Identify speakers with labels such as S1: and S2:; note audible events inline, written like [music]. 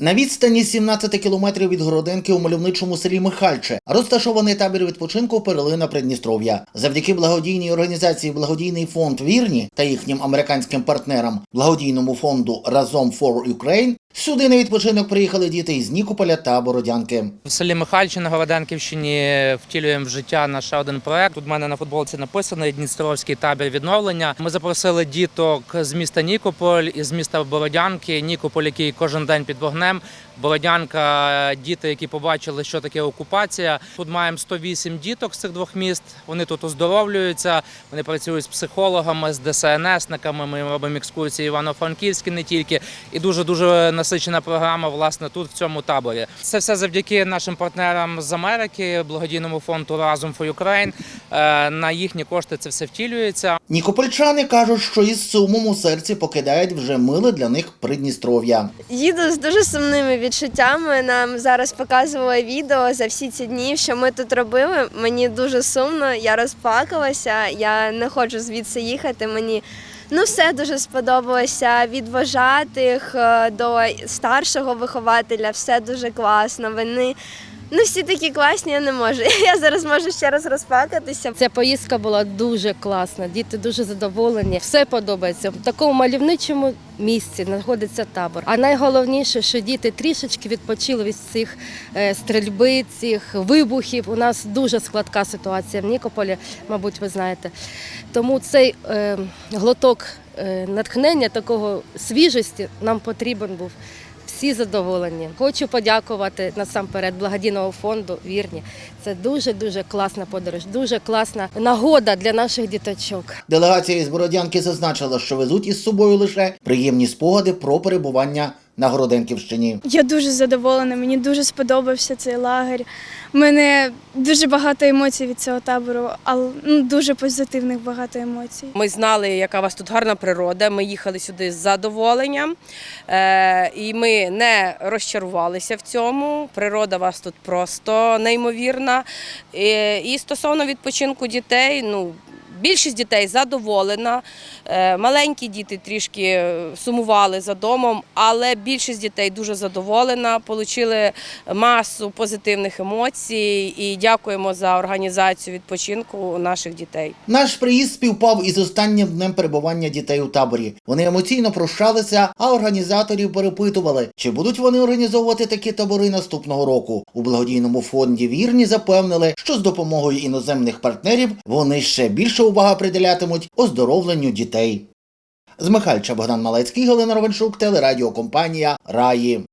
S1: На відстані 17 кілометрів від Городенки у мальовничому селі Михальче розташований табір відпочинку Перелина Придністров'я. Завдяки благодійній організації Благодійний фонд Вірні та їхнім американським партнерам благодійному фонду Разом for Ukraine сюди на відпочинок приїхали діти із Нікополя та Бородянки.
S2: В селі Михайльче на Городенківщині втілюємо в життя наш один проект. Тут в мене на футболці написано Дністровський табір відновлення. Ми запросили діток з міста Нікополь і з міста Бородянки. Нікополь, який кожен день під вогнем. them. Бородянка, діти, які побачили, що таке окупація. Тут маємо 108 діток з цих двох міст. Вони тут оздоровлюються. Вони працюють з психологами, з ДСНСниками. Ми робимо екскурсії Івано-Франківські не тільки. І дуже дуже насичена програма власне тут в цьому таборі. Це все завдяки нашим партнерам з Америки, благодійному фонду Разом for Ukraine. Е, На їхні кошти це все втілюється.
S1: Нікопольчани кажуть, що із сумом у серці покидають вже миле для них Придністров'я.
S3: Їду з дуже сумними відчуттями. Нам зараз показували відео за всі ці дні, що ми тут робили. Мені дуже сумно, я розплакалася. Я не хочу звідси їхати. Мені ну все дуже сподобалося. Від вожатих е, до старшого вихователя, все дуже класно. Вони ну всі такі класні, я не можу. [laughs] Я зараз можу ще раз розплакатися.
S4: Ця поїздка була дуже класна. Діти дуже задоволені. Все подобається. В такому мальовничому місці знаходиться табор. А найголовніше, що діти трішечки відпочили від цих е, стрільби, цих вибухів. У нас дуже складка ситуація в Нікополі, мабуть, ви знаєте. Тому цей е, глоток е, натхнення, такого свіжості нам потрібен був. Всі задоволені. Хочу подякувати насамперед благодійного фонду Вірні. Це дуже дуже класна подорож, дуже класна нагода для наших діточок.
S1: Делегація із Бородянки зазначила, що везуть із собою лише приємні спогади про перебування на Городенківщині.
S5: Я дуже задоволена, мені дуже сподобався цей лагерь. У мене дуже багато емоцій від цього табору, але ну, дуже позитивних багато емоцій.
S6: Ми знали, яка у вас тут гарна природа. Ми їхали сюди з задоволенням, е, і ми не розчарувалися в цьому. Природа у вас тут просто неймовірна. І, і стосовно відпочинку дітей, ну. Більшість дітей задоволена. Е, Маленькі діти трішки е, сумували за домом, але більшість дітей дуже задоволена, отримали масу позитивних емоцій і дякуємо за організацію відпочинку наших дітей.
S1: Наш приїзд співпав із останнім днем перебування дітей у таборі. Вони емоційно прощалися, а організаторів перепитували, чи будуть вони організовувати такі табори наступного року. У благодійному фонді вірні запевнили, що з допомогою іноземних партнерів вони ще більше уваги приділятимуть оздоровленню дітей. З Михальча Богдан Малецький, Галина Ровеншук, телерадіокомпанія Раї.